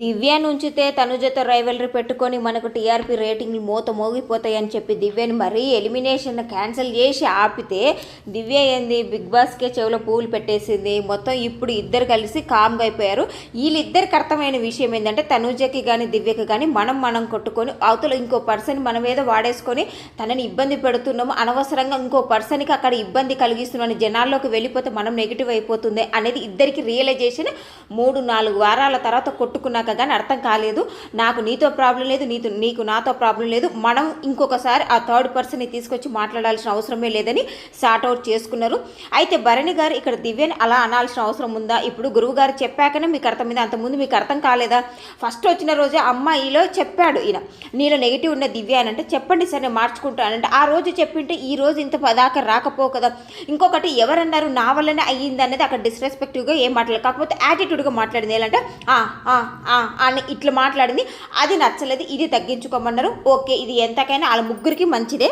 దివ్య ఉంచితే తనుజతో రైవలరీ పెట్టుకొని మనకు టీఆర్పీ రేటింగ్లు మూత మోగిపోతాయని చెప్పి దివ్యని మరీ ఎలిమినేషన్ క్యాన్సిల్ చేసి ఆపితే దివ్య ఏంది? బిగ్ బాస్కే చెవిలో పువ్వులు పెట్టేసింది. మొత్తం ఇప్పుడు ఇద్దరు కలిసి కామ్గా అయిపోయారు. వీళ్ళిద్దరికి అర్థమైన విషయం ఏంటంటే తనుజకి కానీ దివ్యకి కానీ మనం మనం కొట్టుకొని అవతల ఇంకో పర్సన్ మన మీద వాడేసుకొని తనని ఇబ్బంది పెడుతున్నాము. అనవసరంగా ఇంకో పర్సన్కి అక్కడ ఇబ్బంది కలిగిస్తున్నాను జనాల్లోకి వెళ్ళిపోతే మనం నెగిటివ్ అయిపోతుంది అనేది ఇద్దరికి రియలైజేషన్ మూడు నాలుగు వారాల తర్వాత కొట్టుకున్నాక కానీ అర్థం కాలేదు. నాకు నీతో ప్రాబ్లం లేదు నీతో నీకు నాతో ప్రాబ్లం లేదు. మనం ఇంకొకసారి ఆ థర్డ్ పర్సన్ని తీసుకొచ్చి మాట్లాడాల్సిన అవసరమే లేదని షార్ట్ అవుట్ చేసుకున్నారు. అయితే భరణి గారు ఇక్కడ దివ్యని అలా అనాల్సిన అవసరం ఉందా? ఇప్పుడు గురువు గారు చెప్పాకనే మీకు అర్థమైంది అంతకుముందు మీకు అర్థం కాలేదా? ఫస్ట్ వచ్చిన రోజే అమ్మాయిలో చెప్పాడు ఈయన. నీలో నెగిటివ్ ఉన్న దివ్య అని అంటే చెప్పండి సార్ నేను మార్చుకుంటానంటే ఆ రోజు చెప్పింటే ఈ రోజు ఇంత దాకా రాకపో కదా. ఇంకొకటి ఎవరన్నారు నా వల్లనే అయ్యింది అనేది అక్కడ డిస్రెస్పెక్టివ్గా ఏం మాట్లాడలేదు. కాకపోతే యాటిట్యూడ్గా మాట్లాడింది. ఏంటంటే ఆ" అని ఇట్లా మాట్లాడింది. అది నచ్చలేదు. ఇది తగ్గించుకోమన్నారు. ఓకే ఇది ఎంతకైనా వాళ్ళ ముగ్గురికి మంచిదే.